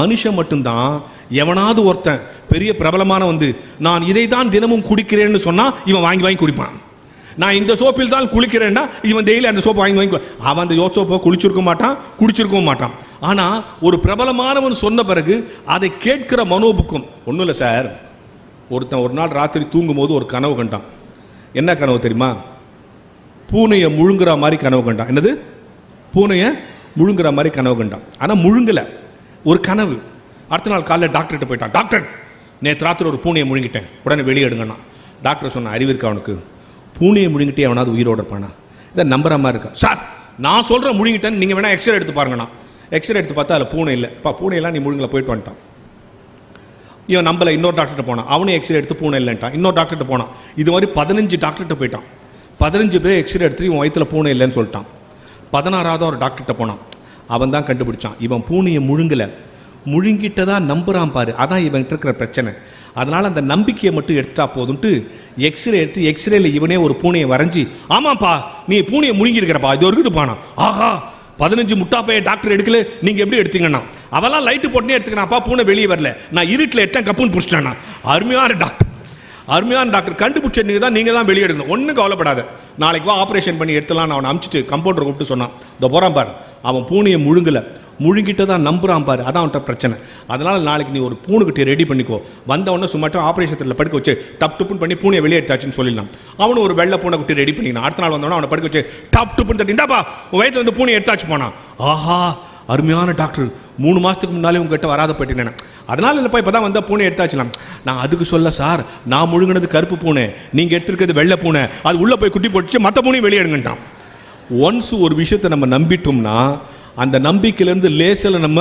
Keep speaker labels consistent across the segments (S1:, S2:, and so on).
S1: மனுஷன் மட்டும்தான் எவனாவது ஒருத்தன் பெரிய பிரபலமான வந்து நான் இதை தான் தினமும் குடிக்கிறேன்னு சொன்னால் இவன் வாங்கி வாங்கி குடிப்பான். நான் இந்த சோப்பில் தான் குளிக்கிறேன்னா இவன் டெய்லி அந்த சோப்பை வாங்கி வாங்கி அவன் அந்த யோ சோப்பை குளிச்சிருக்க மாட்டான் குடிச்சிருக்கவும் மாட்டான். ஆனால் ஒரு பிரபலமானவன் சொன்ன பிறகு அதை கேட்கிற மனோபுக்கம் ஒன்றும் இல்லை சார். ஒருத்தன் ஒரு நாள் ராத்திரி தூங்கும்போது ஒரு கனவு கண்டான். என்ன கனவு தெரியுமா? பூனையை முழுங்குற மாதிரி கனவு கண்டான். என்னது? பூனையை முழுங்குற மாதிரி கனவு கண்டான். ஆனால் முழுங்கலை. ஒரு கனவு. அடுத்த நாள் காலையில் டாக்டர்கிட்ட போயிட்டான். டாக்டர் நேற்று ராத்திரி ஒரு பூனையை முழுங்கிட்டேன். உடனே வெளியே எடுங்கண்ணா. டாக்டர் சொன்ன அறிவு இருக்கா அவனுக்கு பூனையை முழுங்கிட்டே அவனாவது உயிரோட இருப்பானா? இதை நம்புற மாதிரி இருக்கா? சார் நான் சொல்கிற முழுங்கிட்டேன்னு நீங்கள் வேணால் எக்ஸ்ரே எடுத்து பாருங்கண்ணா. எக்ஸ்ரே எடுத்து பார்த்தா அதில் பூனை இல்லை. இப்போ பூனையெல்லாம் நீ முழுங்கல போயிட்டு வந்துட்டான். இவன் நம்பல இன்னொரு டாக்டர்கிட்ட போனான். அவனும் எக்ஸ்ரே எடுத்து பூனை இல்லைன்ட்டான். இன்னொரு டாக்டர்கிட்ட போனான். இது மாதிரி பதினஞ்சு டாக்டர்கிட்ட போயிட்டான். பதினஞ்சு பேர் எக்ஸ்ரே எடுத்து இவன் வயிற்றில் பூனை இல்லைன்னு சொல்லிட்டான். பதினாறாவது ஒரு டாக்டர்கிட்ட போனான். அவன் தான் கண்டுபிடிச்சான். இவன் பூனையை முழுங்கலை. முழுங்கிட்டதா நம்புகிறான் பாரு. அதான் இவன்கிட்ட இருக்கிற பிரச்சனை. அதனால் அந்த நம்பிக்கையை மட்டும் எடுத்தா போதும்ட்டு எக்ஸ்ரே எடுத்து எக்ஸ்ரேல இவனே ஒரு பூனையை வரைஞ்சி ஆமாப்பா நீ பூனையை முழுங்கியிருக்கிறப்பா இது ஒரு பானா. ஆஹா பதினஞ்சு முட்டாப்பைய டாக்டர் எடுக்கல. நீங்கள் எப்படி எடுத்தீங்கன்னா? அவெல்லாம் லைட்டு போட்டுனே எடுத்துக்கணாப்பா பூனை வெளியே வரல. நான் இருட்டில் எடுத்தேன் கப்புன்னு பிடிச்சிட்டேன்னா அருமையான டாக்டர். அருமையான டாக்டர். கண்டுபிடிச்ச தான் நீங்கள் தான் வெளியே எடுக்கணும். ஒன்றும் கவலைப்படாத. நாளைக்கு வா ஆப்ரேஷன் பண்ணி எடுத்துலாம் அவனை அமுச்சிட்டு கம்பவுண்டர் கூப்பிட்டு சொன்னான். இந்த போகிறான் பாரு. அவன் பூனையை முழுங்கலை. முழுங்கிட்டு தான் நம்புறான் பாரு. அதான் அவன்கிட்ட பிரச்சனை. அதனால் நாளைக்கு நீ ஒரு பூணுக்கிட்ட ரெடி பண்ணிக்கோ. வந்தவொடனே சும்மாட்டும் ஆப்ரேஷத்தில் படுக்க வச்சு டப் டுப்புன்னு பண்ணி பூனையை வெளியே எடுத்தாச்சுன்னு சொல்லிடலாம். அவனும் ஒரு வெள்ளை பூனை குட்டி ரெடி பண்ணிக்கலாம் அடுத்த நாள் வந்தவொடனே அவனை படுக்க வச்சு டப் டுப்புன்னு தட்டி இந்தாப்பா உன் வந்து பூனை எடுத்தாச்சு போனான். ஆஹா அருமையான டாக்டர். மூணு மாதத்துக்கு முன்னாலே உங்ககிட்ட வராத போயிட்டேன் அதனால இல்லைப்பா இப்போ தான் வந்த பூனை எடுத்தாச்சுலாம். நான் அதுக்கு சொல்ல சார் நான் முழுங்கினது கருப்பு பூனை. நீங்கள் எடுத்துருக்கிறது வெள்ளை பூனை. அது உள்ளே போய் குட்டி போட்டுச்சு மற்ற பூனையும் வெளியேடுங்கட்டான் ஒன்ஸ் ஒரு விஷயத்தை நம்ம நம்பிட்டோம்னா அந்த நம்பிக்கையிலேருந்து லேசில் நம்ம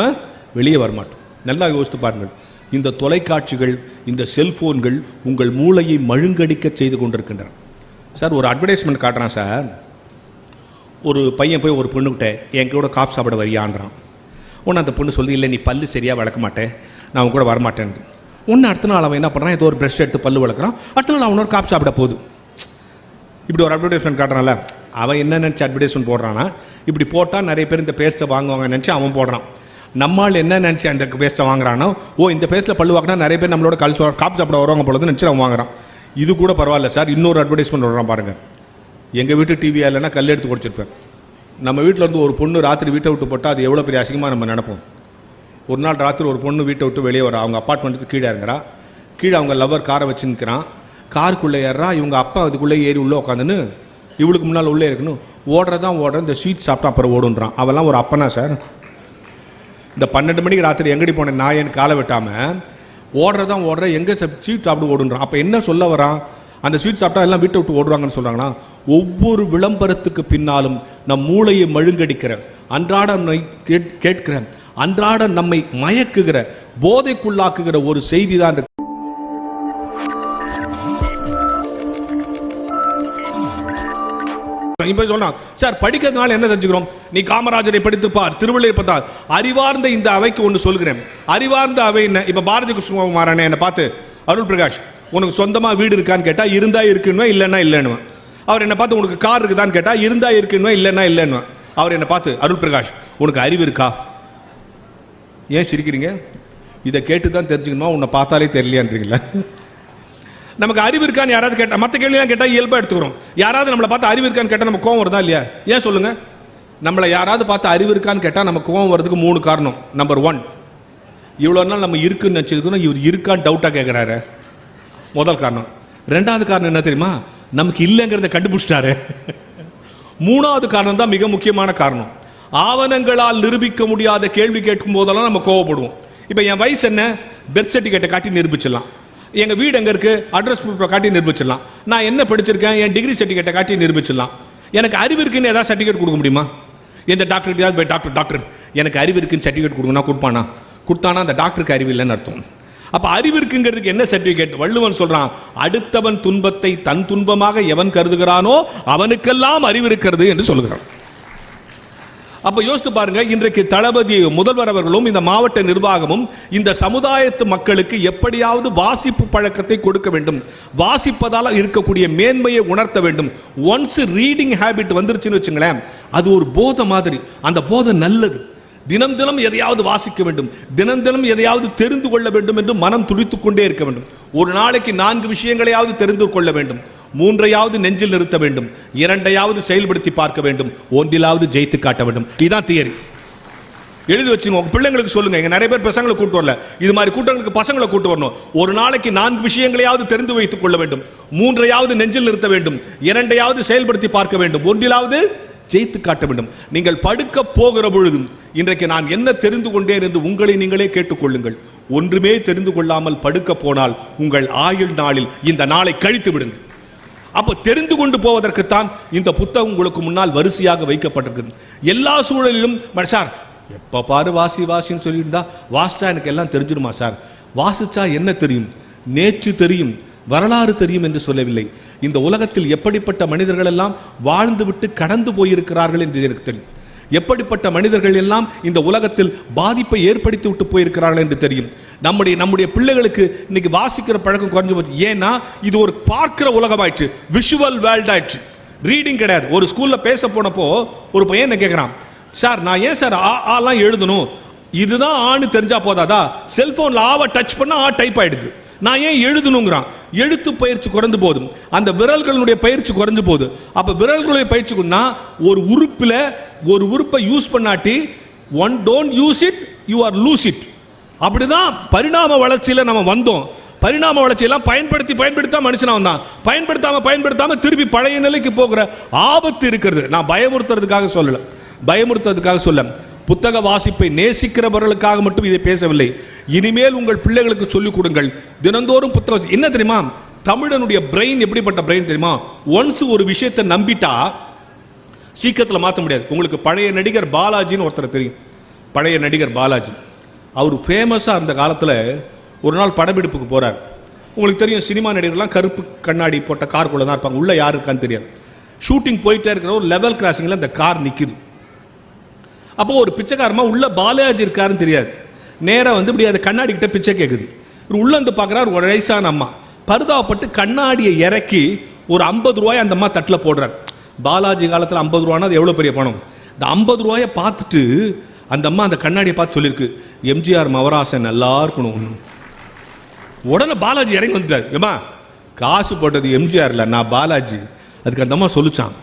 S1: வெளியே வரமாட்டோம். நல்லா யோசித்து பாருங்கள். இந்த தொலைக்காட்சிகள் இந்த செல்போன்கள் உங்கள் மூளையை மழுங்கடிக்க செய்து கொண்டிருக்கின்றன. சார் ஒரு அட்வர்டைஸ்மெண்ட் காட்டுறான் சார். ஒரு பையன் போய் ஒரு பொண்ணுக்கிட்ட என் கூட காப் சாப்பிட வரியான்றான். உன்னை அந்த பொண்ணு சொல்லி இல்லை நீ பல்லு சரியாக வளர்க்க மாட்டேன் நான் உன் கூட வரமாட்டேன் ஒன்று அடுத்த நாள் அவன் என்ன பண்ணுறான் ஏதோ ஒரு ப்ரெஷ் எடுத்து பல்லு வளர்க்குறான். அடுத்த நாள் அவனோட காப் சாப்பிட போகுது. இப்படி ஒரு அட்வர்டைஸ்மெண்ட் காட்டுறான்ல. அவன் என்ன நினச்சி அட்வர்டைஸ்மெண்ட் போடுறான்னா இப்படி போட்டால் நிறைய பேர் இந்த பேஸ்ட்டை வாங்குவாங்க நினச்சி அவன் போடுறான். நம்மால் என்ன நினச்சி அந்த பேஸ்ட்டை வாங்குறானோ ஓ இந்த பேஸ்ட்டில் பல்லு வாங்கினா நிறைய பேர் நம்மளோட கல் காப்பு சாப்பிட வருவாங்க பொழுது நினச்சி அவன் வாங்குறான். இது கூட பரவாயில்ல சார். இன்னொரு அட்வர்டைஸ்மெண்ட் வர்றான் பாருங்கள் எங்கள் வீட்டு டிவியாக இல்லைன்னா கல் எடுத்து குடிச்சிருப்பேன். நம்ம வீட்டில் இருந்து ஒரு பொண்ணு ராத்திரி வீட்டை விட்டு போட்டால் அது எவ்வளோ பெரிய அசிங்கமாக நம்ம நினைப்போம். ஒரு நாள் ராத்திரி ஒரு பொண்ணு வீட்டை விட்டு வெளியே வரா. அவங்க அப்பார்ட்மெண்ட்டுக்கு கீழே இறங்குறா. கீழே அவங்க லவ்வர் காரை வச்சுருக்கிறான் காருக்குள்ளே ஏறா இவங்க அப்பா அதுக்குள்ளே ஏறி உள்ளே உட்காந்துன்னு இவளுக்கு முன்னால் உள்ளே இருக்கணும் ஓடுறதான் ஓடுற இந்த ஸ்வீட் சாப்பிட்டா அப்புறம் ஓடுன்றான். அவெல்லாம் ஒரு அப்பனா சார் இந்த பன்னெண்டு மணிக்கு ராத்திரி எங்கடி போனேன்? நாயன்னு காலை வெட்டாமல் ஓடுறதான் ஓடுற எங்கே ஸ்வீட் சாப்பிட்டு ஓடுன்றான். அப்போ என்ன சொல்ல வரான்? அந்த ஸ்வீட் சாப்பிட்டா எல்லாம் வீட்டை விட்டு ஓடுவாங்கன்னு சொல்கிறாங்கன்னா ஒவ்வொரு விளம்பரத்துக்கு பின்னாலும் நம் மூளையை மழுங்கடிக்கிற அன்றாட கேட்- கேட்கிற அன்றாட நம்மை மயக்குகிற போதைக்குள்ளாக்குகிற ஒரு செய்தி தான் இருக்கு இப்ப சொல்றான் சார் படிக்கிறதுனால என்ன தெரிஞ்சுக்கிறோம்? நீ காமராஜரை படித்து பார் திருவள்ளுவர் பார்த்தார் அறிவார்ந்த இந்த அவைக்கு ஒன்று சொல்கிறேன். அறிவார்ந்த அவை என்ன? இப்ப பாரதி கிருஷ்ணகுமாரன் என்னை பார்த்து அருள் பிரகாஷ் உனக்கு சொந்தமா வீடு இருக்கான்னு கேட்டா இருந்தா இருக்குன்னு இல்லைன்னா இல்லைன்னு அவர் என்னை பார்த்து உனக்கு கார் இருக்குதான்னு கேட்டா இருந்தா இருக்குன்னு இல்லைன்னா இல்லைன்னு அவர் என்னை பார்த்து அருள் பிரகாஷ் உனக்கு அறிவு இருக்கா? ஏன் சிரிக்கிறீங்க? இதை கேட்டு தான் தெரிஞ்சுக்கணுமா? உன்னை பார்த்தாலே தெரியலையான்றீங்களா நமக்கு அறிவு இருக்கான்னு யாராவது கேட்டால் மற்ற கேள்விலாம் கேட்டால் இயல்பாக எடுத்துக்கிறோம். யாராவது நம்மளை பார்த்து அறிவு இருக்கான்னு கேட்டால் நம்ம கோவம் வருதா இல்லையா? ஏன் சொல்லுங்க? நம்மளை யாராவது பார்த்து அறிவு இருக்கான்னு கேட்டால் நம்ம கோவம் வரதுக்கு மூணு காரணம். நம்பர் ஒன் இவ்வளோ நாள் நம்ம இருக்குன்னு நினச்சிருக்கணும் இவர் இருக்கான்னு டவுட்டாக கேட்குறாரு முதல் காரணம். ரெண்டாவது காரணம் என்ன தெரியுமா? நமக்கு இல்லைங்கிறத கண்டுபிடிச்சிட்டாரு. மூணாவது காரணம் தான் மிக முக்கியமான காரணம். ஆவணங்களால் நிரூபிக்க முடியாத கேள்வி கேட்கும் போதெல்லாம் நம்ம கோவப்படுவோம். இப்போ என் வயசு என்ன? பெர்த் சர்டிஃபிகேட்டை காட்டி நிரூபிச்சிடலாம். எங்கள் வீடு எங்கே இருக்குது அட்ரஸ் ப்ரூஃபை காட்டி நிரூபிச்சிடலாம். நான் என்ன படிச்சிருக்கேன்? என் டிகிரி சர்டிஃபிகேட்டை காட்டி நிரூபிச்சிடலாம். எனக்கு அறிவு இருக்குன்னு ஏதாவது சர்டிஃபிகேட் கொடுக்க முடியுமா? எந்த டாக்டர் போய் டாக்டர் டாக்டர் எனக்கு அறிவு இருக்குன்னு சர்டிஃபிகேட் கொடுங்கன்னா கொடுப்பானா? கொடுத்தானா அந்த டாக்டருக்கு அறிவு இல்லைன்னு அர்த்தம். அப்போ அறிவு இருக்குங்கிறதுக்கு என்ன சர்டிஃபிகேட் வள்ளுவன் சொல்கிறான் அடுத்தவன் துன்பத்தை தன் துன்பமாக எவன் கருதுகிறானோ அவனுக்கெல்லாம் அறிவு இருக்கிறது என்று சொல்லுகிறான். அப்ப யோசித்து பாருங்க இன்றைக்கு தளபதி முதல்வர் அவர்களும் இந்த மாவட்ட நிர்வாகமும் இந்த சமுதாயத்து மக்களுக்கு எப்படியாவது வாசிப்பு பழக்கத்தை கொடுக்க வேண்டும். வாசிப்பதால் இருக்கக்கூடிய மேன்மையை உணர்த்த வேண்டும். ஒன்ஸ் ரீடிங் ஹேபிட் வந்துருச்சுன்னு வச்சுங்களேன் அது ஒரு போதை மாதிரி. அந்த போதை நல்லது. தினம் தினம் எதையாவது வாசிக்க வேண்டும். தினம் தினம் எதையாவது தெரிந்து கொள்ள வேண்டும் என்று மனம் துடித்துக்கொண்டே இருக்க வேண்டும். ஒரு நாளைக்கு நான்கு விஷயங்களையாவது தெரிந்து கொள்ள வேண்டும். மூன்றையாவது நெஞ்சில் நிறுத்த வேண்டும். இரண்டையாவது செயல்படுத்தி பார்க்க வேண்டும். ஒன்றிலாவது ஜெயித்து காட்ட வேண்டும். இதுதான் தியரி. எழுதி வச்சுங்க உங்க பிள்ளைங்களுக்கு சொல்லுங்க. இங்க நிறைய பேர் பசங்களை கூட்டு வரல. இது மாதிரி கூட்டங்களுக்கு பசங்களை கூட்டு வரணும். ஒரு நாளைக்கு நான்கு விஷயங்களையாவது தெரிந்து வைத்துக் கொள்ள வேண்டும். மூன்றையாவது நெஞ்சில் நிறுத்த வேண்டும். இரண்டையாவது செயல்படுத்தி பார்க்க வேண்டும். ஒன்றிலாவது ஜெயித்து காட்ட வேண்டும். நீங்கள் படுக்க போகிற பொழுதும் இன்றைக்கு நான் என்ன தெரிந்து கொண்டேன் என்று உங்களை நீங்களே கேட்டுக்கொள்ளுங்கள் ஒன்றுமே தெரிந்து கொள்ளாமல் படுக்க போனால் உங்கள் ஆயுள் நாளில் இந்த நாளை கழித்து விடுங்கள். அப்போ தெரிந்து கொண்டு போவதற்குத்தான் இந்த புத்தகம் உங்களுக்கு முன்னால் வரிசையாக வைக்கப்பட்டிருக்குது. எல்லா சூழலிலும் சார் எப்போ பாரு வாசி வாசின்னு சொல்லியிருந்தா வாசிச்சா எனக்கு எல்லாம் தெரிஞ்சிருமா சார்? வாசிச்சா என்ன தெரியும்? நேற்று தெரியும் வரலாறு தெரியும் என்று சொல்லவில்லை. இந்த உலகத்தில் எப்படிப்பட்ட மனிதர்கள் எல்லாம் வாழ்ந்துவிட்டு கடந்து போயிருக்கிறார்கள் என்று எனக்கு தெரியும். எப்படிப்பட்ட மனிதர்கள் எல்லாம் இந்த உலகத்தில் பாதிப்பை ஏற்படுத்தி விட்டு போயிருக்கிறார்கள் என்று தெரியும். நம்முடைய நம்முடைய பிள்ளைகளுக்கு இன்னைக்கு வாசிக்கிற பழக்கம் குறைஞ்சு போச்சு. ஏன்னா இது ஒரு பார்க்கிற உலகமாயிடுச்சு விஷுவல் வேர்ல்ட் ஆயிடுச்சு ரீடிங் கிடையாது. ஒரு ஸ்கூல்ல பேச போனப்போ ஒரு பையன் என்ன கேட்குறான் சார் நான் ஏன் சார் ஆ ஆலாம் எழுதணும்? இதுதான் ஆணு தெரிஞ்சா போதாதா? செல்போன்ல ஆவை டச் பண்ணா ஆ டைப் ஆயிடுது. நான் ஏன் எழுதணுங்கிறான்? எழுத்து பயிற்சி குறைந்து போதும். அந்த விரல்களுடைய பயிற்சி குறைஞ்சு போகுது. அப்போ விரல்களுடைய பயிற்சிக்குன்னா ஒரு உறுப்பில் ஒரு உறுப்பை use பண்ணாட்டி one don't use it you are lose it அப்படிதான் பரிணாம வளர்ச்சியில் நம்ம வந்தோம். பரிணாம வளர்ச்சியெல்லாம் பயன்படுத்தி பயன்படுத்தாம மனுஷனாக வந்தான் பயன்படுத்தாமல் பயன்படுத்தாமல் திருப்பி பழைய நிலைக்கு போகிற ஆபத்து இருக்கிறது. நான் பயமுறுத்துறதுக்காக சொல்லலை. பயமுறுத்துறதுக்காக சொல்ல. புத்தக வாசிப்பை நேசிக்கிறவர்களுக்காக மட்டும் இதை பேசவில்லை. இனிமேல் உங்கள் பிள்ளைகளுக்கு சொல்லிக் கொடுங்கள். தினந்தோறும் புத்தகம் என்ன தெரியுமா? தமிழனுடைய பிரெயின் எப்படிப்பட்ட பிரெயின் தெரியுமா? ஒன்ஸ் ஒரு விஷயத்தை நம்பிட்டா சீக்கிரத்தில் மாற்ற முடியாது. உங்களுக்கு பழைய நடிகர் பாலாஜின்னு ஒருத்தர் தெரியும். பழைய நடிகர் பாலாஜி. அவர் ஃபேமஸாக இருந்த காலத்தில் ஒரு நாள் படப்பிடிப்புக்கு போகிறார் உங்களுக்கு தெரியும் சினிமா நடிகர்லாம் கருப்பு கண்ணாடி போட்ட காருக்குள்ளே தான் இருப்பாங்க. உள்ளே யார் இருக்கான்னு தெரியாது. ஷூட்டிங் போயிட்டே இருக்கிற ஒரு லெவல் கிராசிங்கில் அந்த கார் நிற்கிது அப்போ ஒரு பிச்சைக்காரமாக உள்ள பாலாஜி இருக்காருன்னு தெரியாது. நேராக வந்து இப்படி அது கண்ணாடி கிட்ட பிச்சை கேட்குது இவர் உள்ள வந்து பார்க்குறாரு ஒரு வயசான அம்மா. பரிதாபப்பட்டு கண்ணாடியை இறக்கி ஒரு ஐம்பது ரூபாய் அந்த அம்மா தட்டில் போடுறார். பாலாஜி காலத்தில் ஐம்பது ரூபானா அது எவ்வளோ பெரிய பணம்? இந்த ஐம்பது ரூபாயை பார்த்துட்டு அந்த அம்மா அந்த கண்ணாடியை பார்த்து சொல்லியிருக்கு எம்ஜிஆர் மவராசன் நல்லா இருக்கணும் உடனே பாலாஜி இறங்கி வந்துட்டார். ஏமா காசு போட்டது எம்ஜிஆர் இல்லை நான் பாலாஜி. அதுக்கு அந்த அம்மா சொல்லிச்சான்.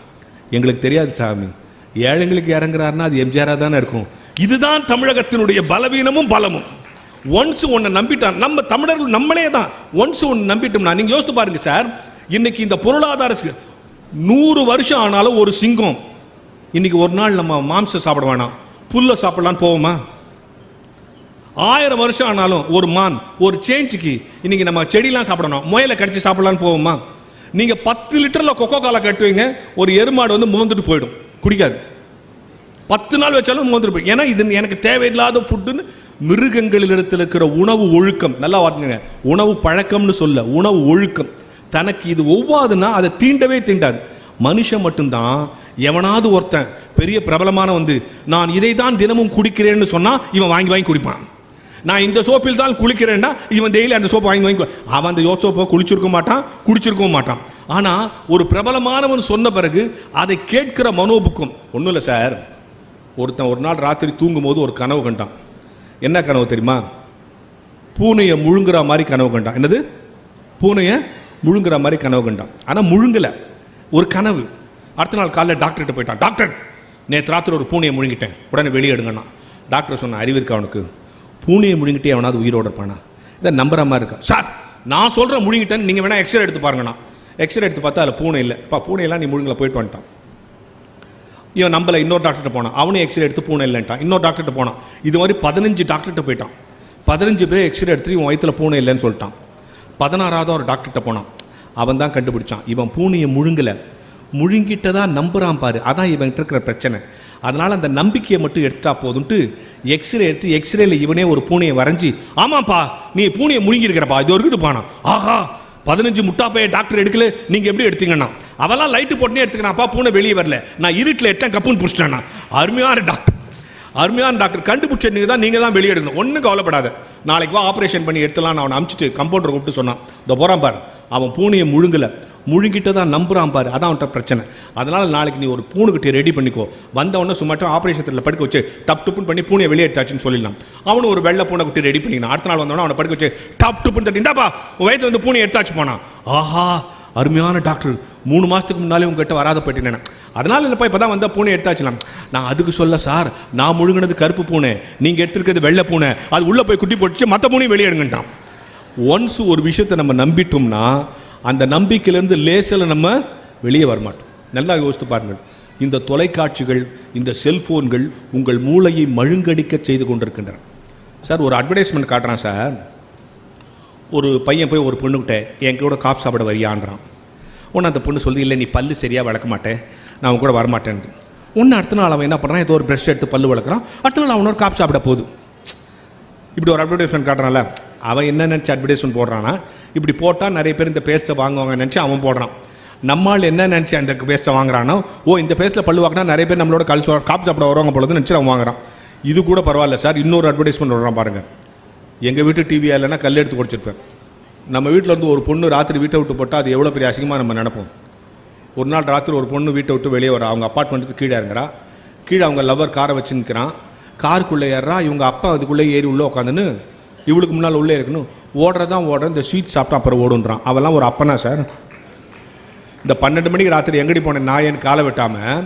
S1: எங்களுக்கு தெரியாது சாமி. ஏழைங்களுக்கு இறங்குறாருன்னா அது எம்ஜிஆராக தானே இருக்கும். இதுதான் தமிழகத்தினுடைய பலவீனமும் பலமும். ஒன்ஸ் ஒன்றை நம்பிட்டான் நம்ம தமிழர்கள் நம்மளே தான். ஒன்ஸ் ஒன்று நம்பிட்டோம்னா நீங்கள் யோசித்து பாருங்க சார். இன்னைக்கு இந்த பொருளாதார நூறு வருஷம் ஆனாலும் ஒரு சிங்கம். இன்னைக்கு ஒரு நாள் நம்ம மாம்சம் சாப்பிட வேணாம். புல்லை சாப்பிடலான்னு போவோமா? ஆயிரம் வருஷம் ஆனாலும் ஒரு மான் ஒரு சேஞ்சுக்கு இன்னைக்கு நம்ம செடிலாம் சாப்பிடணும். முயலை கடிச்சு சாப்பிடலான்னு போவோமா? நீங்க பத்து லிட்டர்ல கொக்கோ காலை கட்டுவீங்க ஒரு எருமாடு வந்து மோந்துட்டு போயிடும். குடிக்காது. பத்து நாள் வச்சாலும் மோந்துட்டு ஏன்னா இது எனக்கு தேவையில்லாத ஃபுட்டுன்னு மிருகங்களிடத்தில் இருக்கிற உணவு ஒழுக்கம். நல்லா வாங்க உணவு பழக்கம்னு சொல்ல உணவு ஒழுக்கம். தனக்கு இது ஒவ்வாதுன்னா அதை தீண்டவே தீண்டாது. மனுஷன் மட்டும்தான் எவனாவது ஒருத்தன் பெரிய பிரபலமான வந்து நான் இதை தான் தினமும் குடிக்கிறேன்னு சொன்னால் இவன் வாங்கி வாங்கி குடிப்பான். நான் இந்த சோப்பில் தான் குளிக்கிறேன்னா இவன் டெய்லி அந்த சோப்பை வாங்கி வாங்கி அவன் அந்த யோ சோப்பை குளிச்சிருக்க மாட்டான் குடிச்சிருக்கவும் மாட்டான். ஆனால் ஒரு பிரபலமானவன் சொன்ன பிறகு அதை கேட்கிற மனோபுக்கம். ஒன்றும் இல்லை சார். ஒருத்தன் ஒரு நாள் ராத்திரி தூங்கும்போது ஒரு கனவு கண்டான். என்ன கனவு தெரியுமா? பூனையை முழுங்குற மாதிரி கனவு கண்டான். என்னது? பூனையை முழுங்குற மாதிரி கனவு கண்டான். ஆனால் முழுங்கலை. ஒரு கனவு. அடுத்த நாள் காலையில் டாக்டர்கிட்ட போயிட்டான். டாக்டர் நேற்று ராத்திரி ஒரு பூனையை முழுங்கிட்டேன். உடனே வெளியே எடுங்கண்ணா. டாக்டர் சொன்ன அறிவு இருக்கா அவனுக்கு பூனையை முழுங்கிட்டே அவனாவது உயிரோடு இருப்பானா? இதை நம்புற மாதிரி இருக்கா. சார் நான் சொல்கிறேன் முழுங்கிட்டேன்னு நீங்கள் வேணால் எக்ஸ்ரே எடுத்து பாருங்கண்ணா. எக்ஸ்ரே எடுத்து பார்த்தா அதில் பூனை இல்லை. இப்போ பூனையெல்லாம் நீ முழுங்கல போயிட்டு வந்துட்டான். இவன் நம்பல இன்னொரு டாக்டர்கிட்ட போனான். அவனும் எக்ஸ்ரே எடுத்து பூனை இல்லைன்ட்டான். இன்னொரு டாக்டர்கிட்ட போனான். இது மாதிரி பதினஞ்சு டாக்டர்கிட்ட போயிட்டான். பதினஞ்சு பேர் எக்ஸ்ரே எடுத்துட்டு இவன் வயிற்றில் பூனை இல்லைன்னு சொல்லிட்டான். பதினாறாவது ஒரு டாக்டர்கிட்ட போனான். அவன் தான் கண்டுபிடிச்சான். இவன் பூனையை முழுங்கலை. முழுங்கிட்டதா நம்புறான் பாரு. அதான் இவன்கிட்ட இருக்கிற பிரச்சனை. அதனால் அந்த நம்பிக்கையை மட்டும் எடுத்தா போதும்ட்டு எக்ஸ்ரே எடுத்து எக்ஸ்ரேல இவனே ஒரு பூனையை வரைஞ்சி ஆமாப்பா நீ பூனையை முழுங்கியிருக்கிறப்பா இது ஒரு இது பானா ஆஹா பதினஞ்சு முட்டாப்பைய டாக்டர் எடுக்கல. நீங்கள் எப்படி எடுத்தீங்கன்னா? அவெல்லாம் லைட்டு போட்டுனே அப்பா பூனை வெளியே வரல. நான் இருட்டில் எடுத்தேன் கப்புன்னு பிடிச்சிட்டேன்? அருமையான டாக்டர் அருமையான டாக்டர் கண்டுபிடிச்ச தான் நீங்கள் தான் வெளியே எடுக்கணும். ஒன்றும் கவலைப்படாத. நாளைக்கு வா ஆப்ரேஷன் பண்ணி எடுத்துலாம் நான் அவனை அமுச்சிட்டு கம்பவுண்டர் கூப்பிட்டு சொன்னான். இந்த போகிறான் பாரு. அவன் பூனையை முழுங்கலை. முழுங்கிட்டு தான் நம்புறான் பாரு. அதான் அவன்கிட்ட பிரச்சனை. அதனால் நாளைக்கு நீ ஒரு பூணுக்கிட்ட ரெடி பண்ணிக்கோ. வந்தவொடனே உடனே சும்மாட்டும் ஆபரேஷத்தில் படுக்க வச்சு டப் டுப்புன்னு பண்ணி பூனையை வெளியே எடுத்தாச்சுன்னு சொல்லிடலாம். அவனும் ஒரு வெள்ளை பூனை குட்டி ரெடி பண்ணிக்கணும் அடுத்த நாள் வந்தவொடனே அவனை படுக்க வச்சு டப் டுப்புன்னு தட்டி இந்தாப்பா வயதில் வந்து பூனை எடுத்தாச்சு போனான். ஆஹா அருமையான டாக்டர் மூணு மாதத்துக்கு முன்னாலே உங்ககிட்ட வராத போயிட்டேன் அதனால இல்லைப்பா இப்போ தான் வந்தால் பூனை எடுத்தாச்சுலாம். நான் அதுக்கு சொல்ல சார் நான் முழுங்கினது கருப்பு பூனை. நீங்கள் எடுத்துருக்கிறது வெள்ளை பூனை. அது உள்ளே போய் குட்டி போட்டுச்சு மற்ற பூனையும் வெளியேடுங்கட்டான் ஒன்ஸ் ஒரு விஷயத்தை நம்ம நம்பிட்டோம்னா அந்த நம்பிக்கையிலேருந்து லேசில் நம்ம வெளியே வரமாட்டோம். நல்லா யோசித்து பாருங்கள். இந்த தொலைக்காட்சிகள் இந்த செல்ஃபோன்கள் உங்கள் மூளையை மழுங்கடிக்க செய்து கொண்டிருக்கின்றன. சார் ஒரு அட்வர்டைஸ்மெண்ட் காட்டுறான் சார். ஒரு பையன் போய் ஒரு பொண்ணுக்கிட்ட என் கூட காப் சாப்பிட வரியான்றான். உன்னை அந்த பொண்ணு சொல்லி இல்லை நீ பல்லு சரியாக வளர்க்க மாட்டேன். நான் அவன் கூட வரமாட்டேன் ஒன்று அடுத்த நாள் அவன் என்ன பண்ணுறான் ஏதோ ஒரு ப்ரெஷ் எடுத்து பல்லு வளர்க்குறான். அடுத்த நாள் அவனோட காப் சாப்பிட போகுது. இப்படி ஒரு அட்வர்டைஸ்மெண்ட் காட்டுறான்ல. அவன் என்ன நினச்சி அட்வர்டைஸ்மெண்ட் போடுறான்னா இப்படி போட்டால் நிறைய பேர் இந்த பேஸ்ட்டை வாங்குவாங்க நினச்சி அவன் போடுறான். நம்மால் என்ன நினச்சி அந்த பேஸ்ட்டை வாங்குறானோ ஓ இந்த பேஸ்ட்டில் பல்லு வாங்கினா நிறைய பேர் நம்மளோட கல் காப் சாப்பிட வருவாங்க பொழுது நினச்சி அவன் வாங்குறான். இது கூட பரவாயில்ல சார். இன்னொரு அட்வர்டைஸ்மெண்ட் விடுறான் பாருங்கள் எங்கள் வீட்டு டிவியாக இல்லைன்னா கல் எடுத்து குடிச்சிருப்பேன். நம்ம வீட்டில் இருந்து ஒரு பொண்ணு ராத்திரி வீட்டை விட்டு போட்டால் அது எவ்வளோ பெரிய அசிங்கமாக நம்ம நினைப்போம். ஒரு நாள் ராத்திரி ஒரு பொண்ணு வீட்டை விட்டு வெளியே வரா அவங்க அப்பார்ட்மெண்ட்டுக்கு கீழே இறங்குறா. கீழே அவங்க லவ்வர் காரை வச்சு நிற்கிறான் காருக்குள்ளே ஏறுறா இவங்க அப்பா அதுக்குள்ளே ஏறி உள்ளே உட்காந்துன்னு இவளுக்கு முன்னால் உள்ளே இருக்கணும். ஓடுறதான் ஓடுற இந்த ஸ்வீட் சாப்பிட்டா அப்புறம் ஓடுன்றான். அவெல்லாம் ஒரு அப்பனா சார் இந்த பன்னெண்டு மணிக்கு ராத்திரி எங்கடி போனேன் நான் என் காலை வெட்டாமல்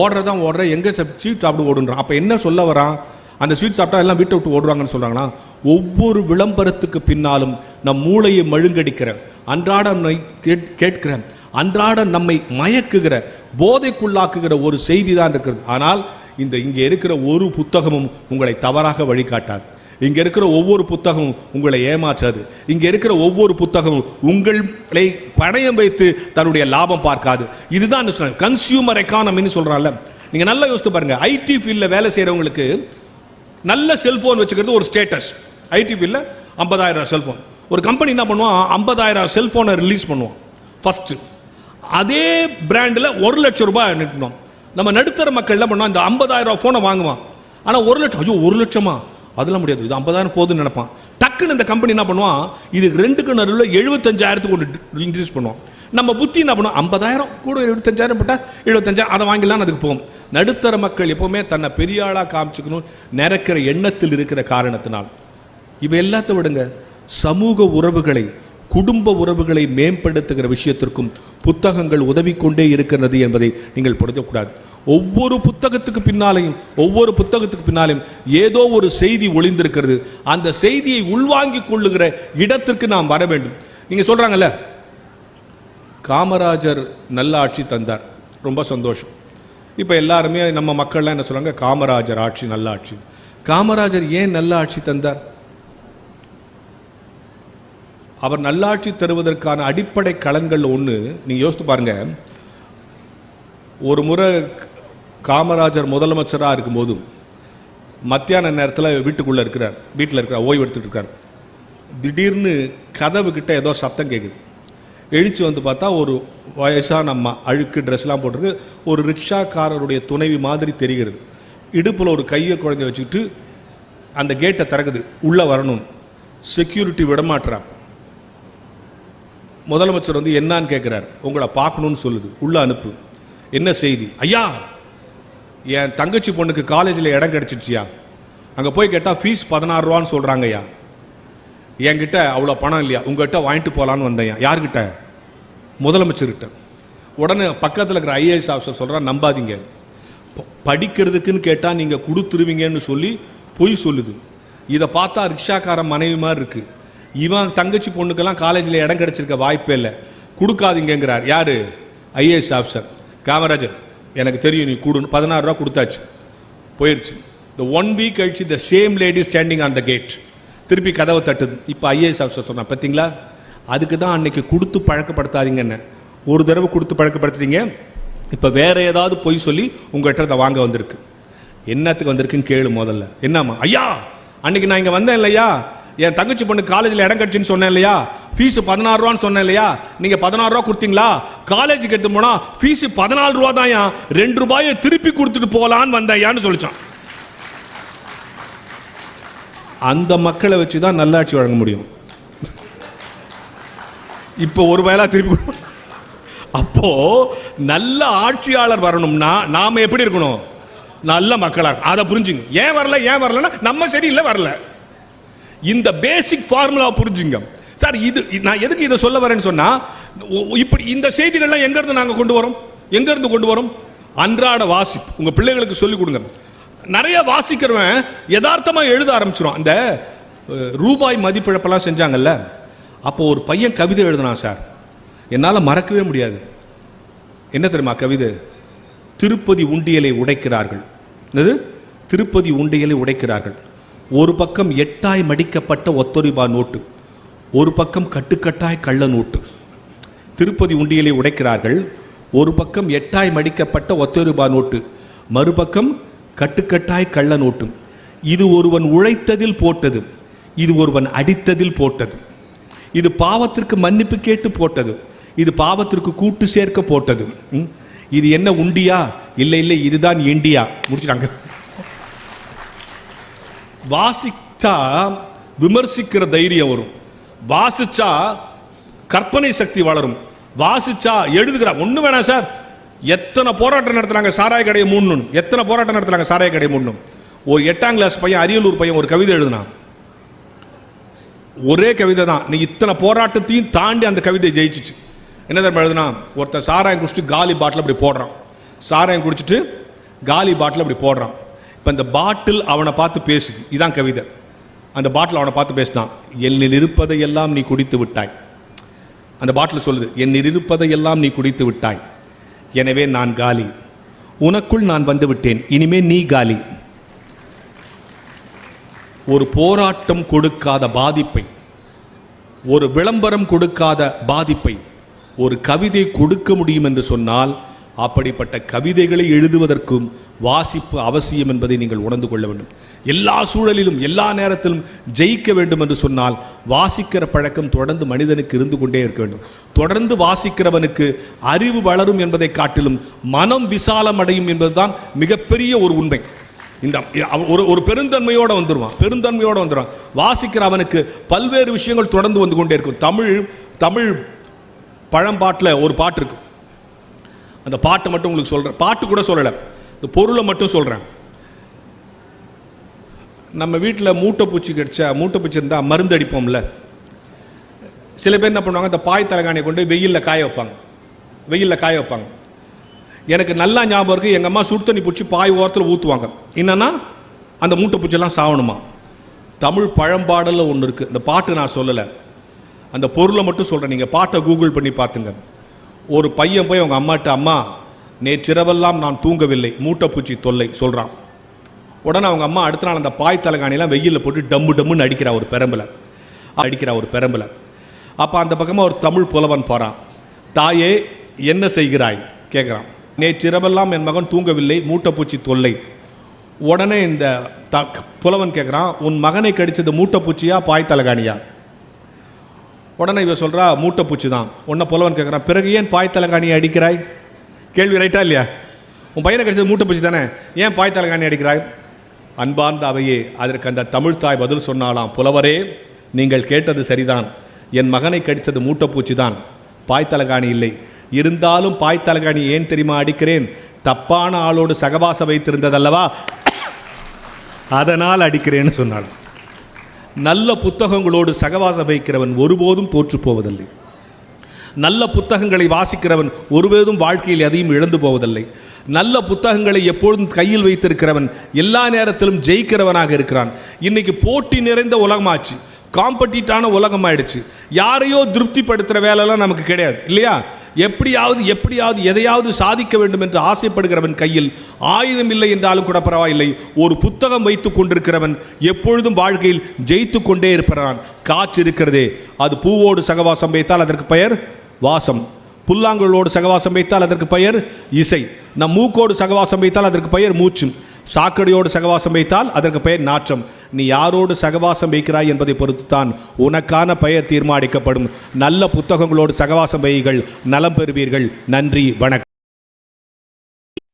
S1: ஓடுறதான் ஓடுற எங்கே ஸ்வீட் சாப்பிட்டு ஓடுன்றான். அப்போ என்ன சொல்ல வரான்? அந்த ஸ்வீட் சாப்பிட்டா எல்லாம் வீட்டை விட்டு ஓடுவாங்கன்னு சொல்கிறாங்களா ஒவ்வொரு விளம்பரத்துக்கு பின்னாலும் நம் மூளையை மழுங்கடிக்கிற அன்றாட கேட்- கேட்கிற அன்றாட நம்மை மயக்குகிற போதைக்குள்ளாக்குகிற ஒரு செய்தி தான் இருக்கிறது. ஆனால் இந்த இங்கே இருக்கிற ஒரு புத்தகமும் உங்களை தவறாக வழிகாட்டாது. இங்கே இருக்கிற ஒவ்வொரு புத்தகமும் உங்களை ஏமாற்றாது. இங்கே இருக்கிற ஒவ்வொரு புத்தகமும் உங்களை பணயம் வைத்து தன்னுடைய லாபம் பார்க்காது. இதுதான் கன்சியூமர் எக்கானமின்னு சொல்றான்ல. நீங்கள் நல்லா யோசித்து பாருங்கள் ஐடி ஃபீல்டில் வேலை செய்கிறவங்களுக்கு நல்ல செல்போன் வச்சுக்கிறது ஒரு ஸ்டேட்டஸ் ஐடி ஃபீல்டில் ஐம்பதாயிரம் செல்போன் ஒரு கம்பெனி என்ன பண்ணுவான்? ஐம்பதாயிரம் செல்போனை ரிலீஸ் பண்ணுவான். ஃபஸ்ட்டு அதே பிராண்டில் ஒரு லட்சம் ரூபாய் நிறுத்தணும். நம்ம நடுத்தர மக்கள் என்ன பண்ணுவோம் இந்த ஐம்பதாயிரம் ஃபோனை வாங்குவான். ஆனால் ஒரு லட்சம் ஐயோ ஒரு லட்சமா? அதெல்லாம் முடியாது. இது ஐம்பதாயிரம் போதுன்னு நினைப்பான். டக்குன்னு இந்த கம்பெனி என்ன பண்ணுவான்? இது ரெண்டுக்கு நடுவில் எழுபத்தஞ்சாயிரத்துக்கு ஒன்று இன்க்ரீஸ் பண்ணுவான். நம்ம புத்தி என்ன பண்ணும்? ஐம்பதாயிரம். கூட இருபத்தஞ்சாயிரம் போட்டால் எழுபத்தஞ்சாயிரம். அதை வாங்கிடலாம்னு அதுக்கு போகும். நடுத்தர மக்கள் எப்போவுமே தன்னை பெரிய ஆளாக காமிச்சுக்கணும் நிறக்கிற எண்ணத்தில் இருக்கிற காரணத்தினால். இவை எல்லாத்த விடுங்க. சமூக உறவுகளை குடும்ப உறவுகளை மேம்படுத்துகிற விஷயத்திற்கும் புத்தகங்கள் உதவி கொண்டே இருக்கிறது என்பதை நீங்கள் புரிஞ்சக்கூடாது ஒவ்வொரு புத்தகத்துக்கு பின்னாலையும் ஒவ்வொரு புத்தகத்துக்கு பின்னாலையும் ஏதோ ஒரு செய்தி ஒளிந்திருக்கிறது. அந்த செய்தியை உள்வாங்கிக் கொள்ளுகிற இடத்திற்கு நாம் வர வேண்டும். நீங்கள் சொல்கிறாங்கல்ல காமராஜர் நல்ல ஆட்சி தந்தார். ரொம்ப சந்தோஷம். இப்போ எல்லாருமே நம்ம மக்கள்லாம் என்ன சொல்கிறாங்க காமராஜர் ஆட்சி நல்ல ஆட்சி காமராஜர் ஏன் நல்ல ஆட்சி தந்தார்? அவர் நல்லாட்சி தருவதற்கான அடிப்படை களங்கள் ஒன்று நீங்கள் யோசித்து பாருங்க. ஒரு முறை காமராஜர் முதலமைச்சராக இருக்கும்போதும் மத்தியான நேரத்தில் வீட்டுக்குள்ளே இருக்கிறார். வீட்டில் இருக்கிறார் ஓய்வு எடுத்துகிட்டு இருக்கார். திடீர்னு கதவு ஏதோ சத்தம் கேட்குது எழுச்சி வந்து பார்த்தா ஒரு வயசான அம்மா அழுக்கு ட்ரெஸ்லாம் போட்டிருக்கு. ஒரு ரிக்ஷாக்காரருடைய துணைவி மாதிரி தெரிகிறது. இடுப்பில் ஒரு கையை குழந்தைய வச்சுக்கிட்டு அந்த கேட்டை திறக்குது. உள்ளே வரணும் செக்யூரிட்டி விடமாட்டுறா முதலமைச்சர் வந்து என்னான்னு கேட்குறாரு உங்களை பார்க்கணும்னு சொல்லுது. உள்ளே அனுப்பு. என்ன செய்தி? ஐயா என் தங்கச்சி பொண்ணுக்கு காலேஜில் இடம் கிடைச்சிடுச்சியா அங்கே போய் கேட்டால் ஃபீஸ் பதினாறு ரூபான்னு சொல்கிறாங்க ஐயா என்கிட்ட அவ்வளோ பணம் இல்லையா? உங்கள்கிட்ட வாங்கிட்டு போகலான்னு வந்தேன். யார்கிட்ட? முதலமைச்சர்கிட்ட. உடனே பக்கத்தில் இருக்கிற ஐஏஎஸ் ஆஃபீஸர் சொல்கிறான் நம்பாதீங்க. படிக்கிறதுக்குன்னு கேட்டால் நீங்கள் கொடுத்துருவீங்கன்னு சொல்லி பொய் சொல்லுது. இதை பார்த்தா ரிக்ஷாக்கார மனைவி மாதிரி இருக்குது இவன் தங்கச்சி பொண்ணுக்கெல்லாம் காலேஜில் இடம் கிடச்சிருக்க வாய்ப்பே இல்லை. கொடுக்காதீங்கங்கிறார். யார்? ஐஏஎஸ் ஆஃபீஸர் காமராஜர் எனக்கு தெரியும் நீ கூடு பதினாறு ரூபா கொடுத்தாச்சு. போயிடுச்சு த ஒன் வீக் கழிச்சு the same lady standing on the gate திருப்பி கதவை தட்டுது இப்போ ஐஏஎஸ் ஆஃபீஸர் சொன்னா பார்த்தீங்களா அதுக்கு தான் அன்னைக்கு கொடுத்து பழக்கப்படுத்தாதீங்கன்னு. ஒரு தடவை கொடுத்து பழக்கப்படுத்துறீங்க. இப்போ வேற ஏதாவது பொய் சொல்லி உங்கள்கிட்ட அதை வாங்க வந்திருக்கு. என்னத்துக்கு வந்திருக்குன்னு கேளு முதல்ல. என்னம்மா? ஐயா அன்னைக்கு நான் இங்கே வந்தேன் இல்லையா? என் தங்கச்சி பொண்ணு காலேஜில் இடம் கட்சின்னு சொன்னேன் இல்லையா? ஃபீஸு பதினாறு ரூபான்னு சொன்னேன் இல்லையா? நீங்கள் பதினாறு ரூபா கொடுத்தீங்களா? காலேஜுக்கு எடுத்து போனால் ஃபீஸு பதினாலு ரூபா தான் ரெண்டு ரூபாயை திருப்பி கொடுத்துட்டு போகலான்னு வந்தேன் சொல்லிச்சான். அந்த மக்களை வச்சு தான் நல்லாட்சி வழங்க முடியும். இப்போ ஒரு வயலா திருப்பி அப்போ நல்ல ஆட்சியாளர் வரணும்னா நாம எப்படி இருக்கணும்? நல்ல மக்களாக அதை புரிஞ்சுங்க. ஏன் வரல? ஏன் வரலன்னா நம்ம சரியில்லை வரல. இந்த பேசிக் ஃபார்முலா புரிஞ்சுங்க. சார் இது நான் எதுக்கு இதை சொல்ல வரேன்னு சொன்னா இப்படி இந்த செய்திகள்லாம் எங்க இருந்து கொண்டு வரோம்? எங்க இருந்து கொண்டு வரோம்? அன்றாட வாசிப்பு. உங்க பிள்ளைகளுக்கு சொல்லிக் கொடுங்க. நிறைய வாசிக்கிறவன் யதார்த்தமாக எழுத ஆரம்பிச்சிடும் அந்த ரூபாய் மதிப்பிழப்பெல்லாம் செஞ்சாங்கல்ல அப்போ ஒரு பையன் கவிதை எழுதினான் சார். என்னால் மறக்கவே முடியாது. என்ன தெரியுமா கவிதை? திருப்பதி உண்டியலை உடைக்கிறார்கள். என்னது? திருப்பதி உண்டியலை உடைக்கிறார்கள். ஒரு பக்கம் எட்டாய் மடிக்கப்பட்ட ஒத்தொரிபா நோட்டு ஒரு பக்கம் கட்டுக்கட்டாய் கள்ள நோட்டு. திருப்பதி உண்டியலை உடைக்கிறார்கள். ஒரு பக்கம் எட்டாய் மடிக்கப்பட்ட ஒத்தொரிபா நோட்டு மறுபக்கம் கட்டுக்கட்டாய் கள்ள நோட்டும் இது ஒருவன் உழைத்ததில் போட்டது. இது ஒருவன் அடித்ததில் போட்டது. இது பாவத்திற்கு மன்னிப்பு கேட்டு போட்டது. இது பாவத்திற்கு கூட்டு சேர்க்க போட்டது. இது என்ன உண்டியா? இல்லை இல்லை இதுதான் இண்டியா முடிச்சிட்டாங்க. வாசித்தா விமர்சிக்கிற தைரியம் வரும். வாசிச்சா கற்பனை சக்தி வளரும். வாசிச்சா எழுதுகிறா. ஒன்று வேணாம் சார். எத்தனை போராட்டம் நடத்துறாங்க? சாராய கடையை மூடணும் எத்தனை போராட்டம் நடத்துறாங்க? சாராய கடையை மூடணும். ஒரு எட்டாம் கிளாஸ் பையன் அரியலூர் பையன் ஒரு கவிதை எழுதினான். ஒரே கவிதை தான். நீ இத்தனை போராட்டத்தையும் தாண்டி அந்த கவிதை ஜெயிச்சிச்சு. என்ன தெரியுமா எழுதுனா? ஒருத்தன் சாராயம் குடிச்சிட்டு காலி பாட்டில் அப்படி போடுறான். சாராயம் குடிச்சிட்டு காலி பாட்டில் அப்படி போடுறான். இப்போ இந்த பாட்டில் அவனை பார்த்து பேசுது. இதான் கவிதை. அந்த பாட்டில் அவனை பார்த்து பேசினான் என்னில் இருப்பதை எல்லாம் நீ குடித்து விட்டாய். அந்த பாட்டில் சொல்லுது என்னில் இருப்பதை எல்லாம் நீ குடித்து விட்டாய். எனவே நான் காலி. உனக்குள் நான் வந்துவிட்டேன் இனிமே நீ காலி. ஒரு போராட்டம் கொடுக்காத பாதிப்பை ஒரு விளம்பரம் கொடுக்காத பாதிப்பை ஒரு கவிதை கொடுக்க முடியும் என்று சொன்னால் அப்படிப்பட்ட கவிதைகளை எழுதுவதற்கும் வாசிப்பு அவசியம் என்பதை நீங்கள் உணர்ந்து கொள்ள வேண்டும். எல்லா சூழலிலும் எல்லா நேரத்திலும் ஜெயிக்க வேண்டும் என்று சொன்னால் வாசிக்கிற பழக்கம் தொடர்ந்து மனிதனுக்கு இருந்து கொண்டே இருக்க வேண்டும். தொடர்ந்து வாசிக்கிறவனுக்கு அறிவு வளரும் என்பதை காட்டிலும் மனம் விசாலம் அடையும் என்பதுதான் மிகப்பெரிய ஒரு உண்மை. இந்த ஒரு ஒரு பெருந்தன்மையோடு வந்துருவான் பெருந்தன்மையோடு வந்துடுவான் வாசிக்கிற அவனுக்கு பல்வேறு விஷயங்கள் தொடர்ந்து வந்து கொண்டே இருக்கும். தமிழ் தமிழ் பழம்பாட்டில் ஒரு பாட்டு இருக்கு. அந்த பாட்டை மட்டும் உங்களுக்கு சொல்கிறேன் பாட்டு கூட சொல்லலை. இந்த பொருளை மட்டும் சொல்கிறேன் நம்ம வீட்டில் மூட்டைப்பூச்சி கிடைச்சா மூட்டைப்பூச்சி இருந்தால் மருந்து அடிப்போம்ல. சில பேர் என்ன பண்ணுவாங்க இந்த பாய் தலைகாணியை கொண்டு வெயிலில் காய வைப்பாங்க. வெயிலில் காய வைப்பாங்க. எனக்கு நல்லா ஞாபகம் இருக்குது எங்கள் அம்மா சுடு தண்ணி பிடிச்சி பாய் ஓரத்தில் ஊற்றுவாங்க என்னென்னா அந்த மூட்டை பூச்சியெல்லாம் சாவணுமா? தமிழ் பழம்பாடலில் ஒன்று இருக்குது இந்த பாட்டு நான் சொல்லலை. அந்த பொருளை மட்டும் சொல்கிறேன் நீங்கள் பாட்டை கூகுள் பண்ணி பார்த்துங்க. ஒரு பையன் போய் அவங்க அம்மாட்ட அம்மா நேற்றிரவெல்லாம் நான் தூங்கவில்லை. மூட்டைப்பூச்சி தொல்லை சொல்கிறான் உடனே அவங்க அம்மா அடுத்த நாள் அந்த பாய் தலைகாணிலாம் வெயிலில் போட்டு டம்மு டம்முன்னு அடிக்கிறா ஒரு பெரம்பில். அடிக்கிறா ஒரு பெரம்பில். அப்போ அந்த பக்கமாக ஒரு தமிழ் புலவன் போகிறான் தாயே என்ன செய்கிறாய்? கேட்குறான் நேற்றிரவெல்லாம் என் மகன் தூங்கவில்லை. மூட்டைப்பூச்சி தொல்லை. உடனே இந்த த புலவன் கேட்குறான் உன் மகனை கடிச்சது மூட்டைப்பூச்சியா பாய் தலைகாணியா? உடனே இவ மூட்டை பூச்சி தான் உன்னை புலவன் கேட்குறான் பிறகு ஏன் பாய் தலைகாணியை அடிக்கிறாய்? கேள்வி ரைட்டா இல்லையா? உன் பையனை கடித்தது மூட்டை பூச்சி தானே? ஏன் பாய் தலைகாணி அடிக்கிறாய்? அன்பார்ந்த அவையே அதற்கு அந்த தமிழ் தாய் பதில் சொன்னாலாம் புலவரே நீங்கள் கேட்டது சரிதான். என் மகனை கடித்தது மூட்டைப்பூச்சி தான். பாய் தலகாணி இல்லை. இருந்தாலும் பாய் தலைகாணி ஏன் தெரியுமா அடிக்கிறேன்? தப்பான ஆளோடு சகவாசம் வைத்திருந்ததல்லவா? அதனால் அடிக்கிறேன்னு சொன்னாள். நல்ல புத்தகங்களோடு சகவாசம் வைக்கிறவன் ஒருபோதும் தோற்றுப் போவதில்லை நல்ல புத்தகங்களை வாசிக்கிறவன் ஒருபோதும் வாழ்க்கையில் எதையும் இழந்து போவதில்லை. நல்ல புத்தகங்களை எப்பொழுதும் கையில் வைத்திருக்கிறவன் எல்லா நேரத்திலும் ஜெயிக்கிறவனாக இருக்கிறான். இன்னைக்கு போட்டி நிறைந்த உலகமாச்சு. காம்படிட்டான உலகம் ஆயிடுச்சு யாரையோ திருப்திப்படுத்துகிற வேலைலாம் நமக்கு கிடையாது. இல்லையா? எப்படியாவது எப்படியாவது எதையாவது சாதிக்க வேண்டும் என்று ஆசைப்படுகிறவன் கையில் ஆயுதம் இல்லை என்றாலும் கூட பரவாயில்லை. ஒரு புத்தகம் வைத்து கொண்டிருக்கிறவன் எப்பொழுதும் வாழ்க்கையில் ஜெயித்து கொண்டே இருப்பான் காற்று இருக்கிறதே. அது பூவோடு சகவாசம் வைத்தால் அதற்கு பெயர் வாசம். புல்லாங்குழலோடு சகவாசம் வைத்தால் அதற்கு பெயர் இசை. நம் மூக்கோடு சகவாசம் வைத்தால் அதற்கு பெயர் மூச்சு. சாக்கடையோடு சகவாசம் வைத்தால் அதற்கு பெயர் நாற்றம். நீ யாரோடு சகவாசம் வைக்கிறாய் என்பதை பொறுத்துத்தான் உனக்கான பெயர் தீர்மானிக்கப்படும். நல்ல புத்தகங்களோடு சகவாசம் வையுங்கள். நலம் பெறுவீர்கள். நன்றி. வணக்கம்.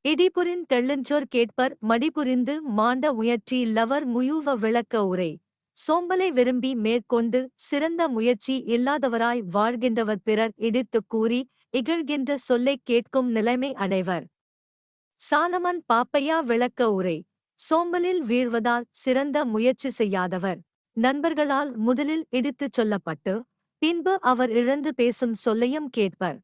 S2: இடிபுரின் தெள்ளஞ்சோர் கேட்பர் மடிபுரிந்து மாண்ட முயற்சி லவர் முயூவ விளக்க உரை. சோம்பலை விரும்பி மேற்கொண்டு சிறந்த முயற்சி இல்லாதவராய் வாழ்கின்றவர் பிறர் இடித்துக் கூறி இகழ்கின்ற சொல்லைக் கேட்கும் நிலைமை அடைவர் சாலமன் பாப்பையா விளக்க உரை. சோம்பலில் வீழ்வதால் சிறந்த முயற்சி செய்யாதவர். நண்பர்களால் முதலில் இடித்துச் சொல்லப்பட்டு பின்பு அவர் இழந்து பேசும் சொல்லையும் கேட்பர்.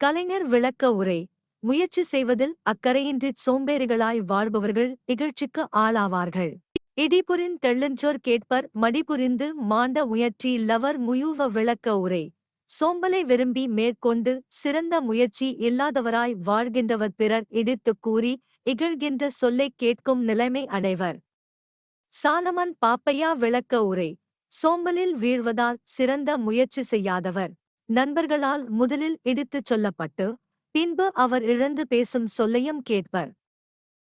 S2: கலைஞர் விளக்க உரை முயற்சி செய்வதில் அக்கறையின்றிச் சோம்பேறிகளாய் வாழ்பவர்கள் இகழ்ச்சிக்கு ஆளாவார்கள். இடிபுரின் தெள்ளஞ்சோர் கேட்பர் மடிபுரிந்து மாண்ட முயற்சி லவர் முயூவ விளக்க உரை. சோம்பலை விரும்பி மேற்கொண்டு சிறந்த முயற்சி இல்லாதவராய் வாழ்கின்றவர் பிறர் இடித்துக் கூறி இகழ்கின்ற சொல்லைக் கேட்கும் நிலைமை அடைவர். சாலமன் பாப்பையா விளக்க உரை. சோம்பலில் வீழ்வதால் சிறந்த முயற்சி செய்யாதவர். நண்பர்களால் முதலில் இடித்துச் சொல்லப்பட்டு பின்பு அவர் இழந்து பேசும் சொல்லையும் கேட்பர்.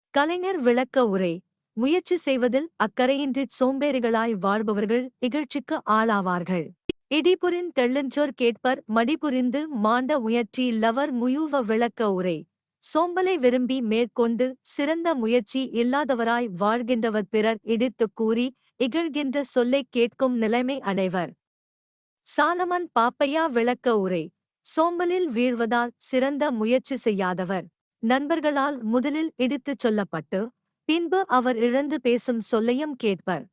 S2: கலைஞர் விளக்க உரை. முயற்சி செய்வதில் அக்கறையின்றி சோம்பேறிகளாய் வாழ்பவர்கள் இகழ்ச்சிக்கு ஆளாவார்கள். இடிபுரின் தெள்ளஞ்சோர் கேட்பர் மடிபுரிந்து மாண்ட முயற்சி லவர் முயூவ விளக்க உரை. சோம்பலை விரும்பி மேற்கொண்டு சிறந்த முயற்சி இல்லாதவராய் வாழ்கின்றவர் பிறர் இடித்துக் கூறி இகழ்கின்ற சொல்லைக் கேட்கும் நிலைமை அடைவர். சாலமன் பாப்பையா விளக்க உரை. சோம்பலில் வீழ்வதால் சிறந்த முயற்சி செய்யாதவர். நண்பர்களால் முதலில் இடித்துச் சொல்லப்பட்டு பின்பு அவர் இழந்து பேசும் சொல்லையும் கேட்பர்.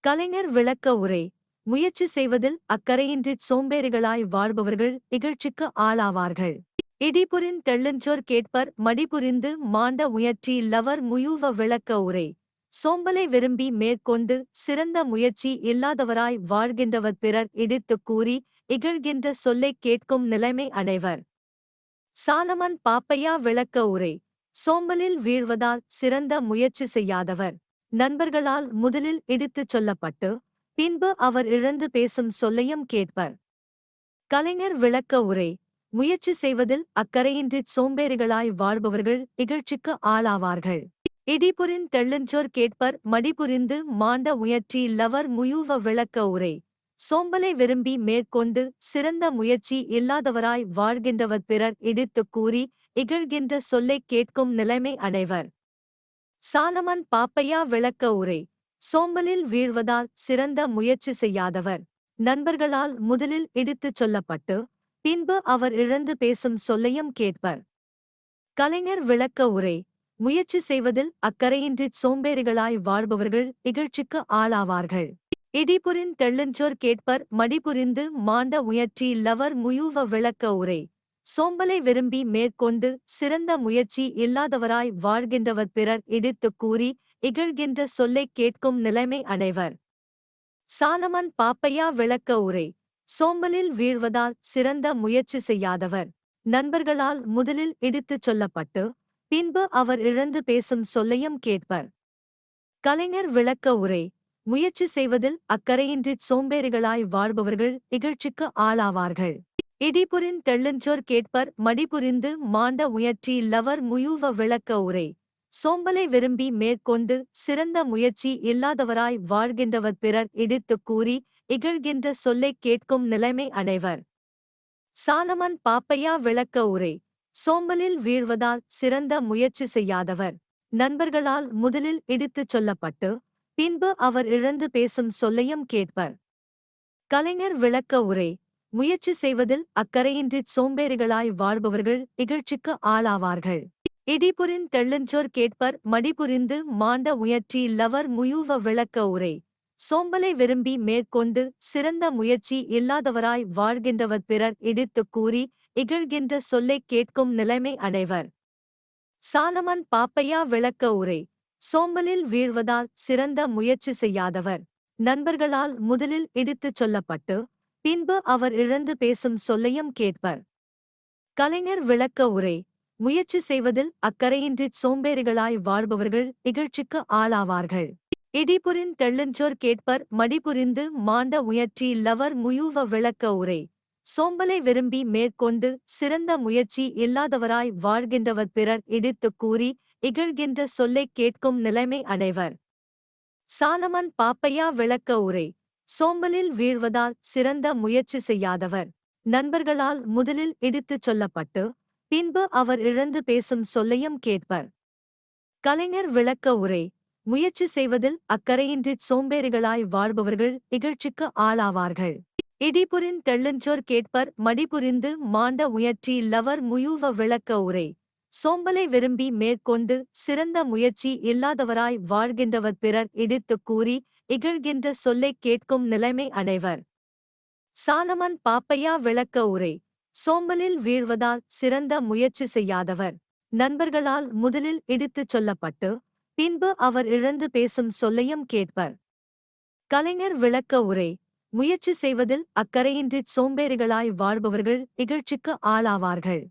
S2: கலைஞர் விளக்க உரை. முயற்சி செய்வதில் அக்கறையின்றிச் சோம்பேறிகளாய் வாழ்பவர்கள் இகழ்ச்சிக்கு ஆளாவார்கள். இடிபுரின் தெள்ளஞ்சோர் கேட்பர் மடிபுரிந்து மாண்ட முயற்சி லவர் முயூவ விளக்க உரை. சோம்பலை விரும்பி மேற்கொண்டு சிறந்த முயற்சி இல்லாதவராய் வாழ்கின்றவர் பிறர் இடித்துக் கூறி இகழ்கின்ற சொல்லைக் கேட்கும் நிலைமை அடைவர் சாலமன் பாப்பையா விளக்க உரை. சோம்பலில் வீழ்வதால் சிறந்த முயற்சி செய்யாதவர். நண்பர்களால் முதலில் இடித்துச் சொல்லப்பட்டு பின்பு அவர் இழந்து பேசும் சொல்லையும் கேட்பர். கலைஞர் விளக்க உரை. முயற்சி செய்வதில் அக்கறையின்றி சோம்பேறிகளாய் வாழ்பவர்கள் இகழ்ச்சிக்கு ஆளாவார்கள். இடிபுரின் தெள்ளஞ்சோர் கேட்பர் மடிபுரிந்து மாண்ட முயற்சி லவர் முயூவ விளக்க உரை. சோம்பலை விரும்பி மேற்கொண்டு சிறந்த முயற்சி இல்லாதவராய் வாழ்கின்றவர் பிறர் இடித்துக் கூறி இகழ்கின்ற சொல்லைக் கேட்கும் நிலைமை அடைவர். சாலமன் பாப்பையா விளக்க உரை. சோம்பலில் வீழ்வதால் சிறந்த முயற்சி செய்யாதவர். நண்பர்களால் முதலில் இடித்துச் சொல்லப்பட்டு பின்பு அவர் இழந்து பேசும் சொல்லையும் கேட்பர். கலைஞர் விளக்க உரை. முயற்சி செய்வதில் அக்கறையின்றிச் சோம்பேறிகளாய் வாழ்பவர்கள் இகழ்ச்சிக்கு ஆளாவார்கள். இடிபுரின் தெள்ளஞ்சோர் கேட்பர் மடிபுரிந்து மாண்ட முயற்சி லவர் முயூவ விளக்க உரை. சோம்பலை விரும்பி மேற்கொண்டு சிறந்த முயற்சி இல்லாதவராய் வாழ்கின்றவர் பிறர் இடித்துக் கூறி இகழ்கின்ற சொல்லைக் கேட்கும் நிலைமை அடைவர். சாலமன் பாப்பையா விளக்க உரை. சோம்பலில் வீழ்வதால் சிறந்த முயற்சி செய்யாதவர். நண்பர்களால் முதலில் இடித்துச் சொல்லப்பட்டு பின்பு அவர் இழந்து பேசும் சொல்லையும் கேட்பர். கலைஞர் விளக்க உரை முயற்சி செய்வதில் அக்கறையின்றி சோம்பேறிகளாய் வாழ்பவர்கள் இகழ்ச்சிக்கு ஆளாவார்கள். இடிபுரின் தெள்ளஞ்சோர் கேட்பர் மடிபுரிந்து மாண்ட முயற்சி லவர் முயூவ விளக்க உரை சோம்பலை விரும்பி மேற்கொண்டு சிறந்த முயற்சி இல்லாதவராய் வாழ்கின்றவர் பிறர் இடித்துக் கூறி இகழ்கின்ற சொல்லைக் கேட்கும் நிலைமை அடைவர் சாலமன் பாப்பையா விளக்க உரை. சோம்பலில் வீழ்வதால் சிறந்த முயற்சி செய்யாதவர். நண்பர்களால் முதலில் இடித்துச் சொல்லப்பட்டு பின்பு அவர் இழந்து பேசும் சொல்லையும் கேட்பர். கலைஞர் விளக்க உரை. முயற்சி செய்வதில் அக்கறையின்றி சோம்பேறிகளாய் வாழ்பவர்கள் இகழ்ச்சிக்கு ஆளாவார்கள். இடிபுரின் தெள்ளஞ்சோர் கேட்பர் மடிபுரிந்து மாண்ட முயற்சி லவர் முயூவ விளக்க உரை. சோம்பலை விரும்பி மேற்கொண்டு சிறந்த முயற்சி இல்லாதவராய் வாழ்கின்றவர் பிறர் இடித்துக் கூறி இகழ்கின்ற சொல்லைக் கேட்கும் நிலைமை அடைவர். சாலமன் பாப்பையா விளக்க உரை. சோம்பலில் வீழ்வதால் சிறந்த முயற்சி செய்யாதவர். நண்பர்களால் முதலில் இடித்துச் சொல்லப்பட்டு பின்பு அவர் இழந்து பேசும் சொல்லையும் கேட்பர். கலைஞர் விளக்க உரை. முயற்சி செய்வதில் அக்கறையின்றிச் சோம்பேறிகளாய் வாழ்பவர்கள் இகழ்ச்சிக்கு ஆளாவார்கள். இடிபுரின் தெள்ளஞ்சோர் கேட்பர் மடிபுரிந்து மாண்ட முயற்சி லவர் முயூவ விளக்க உரை. சோம்பலை விரும்பி மேற்கொண்டு சிறந்த முயற்சி இல்லாதவராய் வாழ்கின்றவர் பிறர் இடித்துக் கூறி இகழ்கின்ற சொல்லைக் கேட்கும் நிலைமை அடைவர் சாலமன் பாப்பையா விளக்க உரை. சோம்பலில் வீழ்வதால் சிறந்த முயற்சி செய்யாதவர். நண்பர்களால் முதலில் இடித்துச் சொல்லப்பட்டு பின்பு அவர் இழந்து பேசும் சொல்லையும் கேட்பர். கலைஞர் விளக்க உரை. முயற்சி செய்வதில் அக்கறையின்றி சோம்பேறிகளாய் வாழ்பவர்கள் இகழ்ச்சிக்கு ஆளாவார்கள். இடிபுரின் தெள்ளஞ்சோர் கேட்பர் மடிபுரிந்து மாண்ட முயற்சி லவர் முயூவ விளக்க உரை. சோம்பலை விரும்பி மேற்கொண்டு சிறந்த முயற்சி இல்லாதவராய் வாழ்கின்றவர் பிறர் இடித்துக் கூறி இகழ்கின்ற சொல்லைக் கேட்கும் நிலைமை அடைவர். சாலமன் பாப்பையா விளக்க உரை. சோம்பலில் வீழ்வதால் சிறந்த முயற்சி செய்யாதவர். நண்பர்களால் முதலில் இடித்துச் சொல்லப்பட்டு பின்பு அவர் இழந்து பேசும் சொல்லையும் கேட்பர். கலைஞர் விளக்க உரை. முயற்சி செய்வதில் அக்கறையின்றி சோம்பேறிகளாய் வாழ்பவர்கள் இகழ்ச்சிக்கு ஆளாவார்கள்.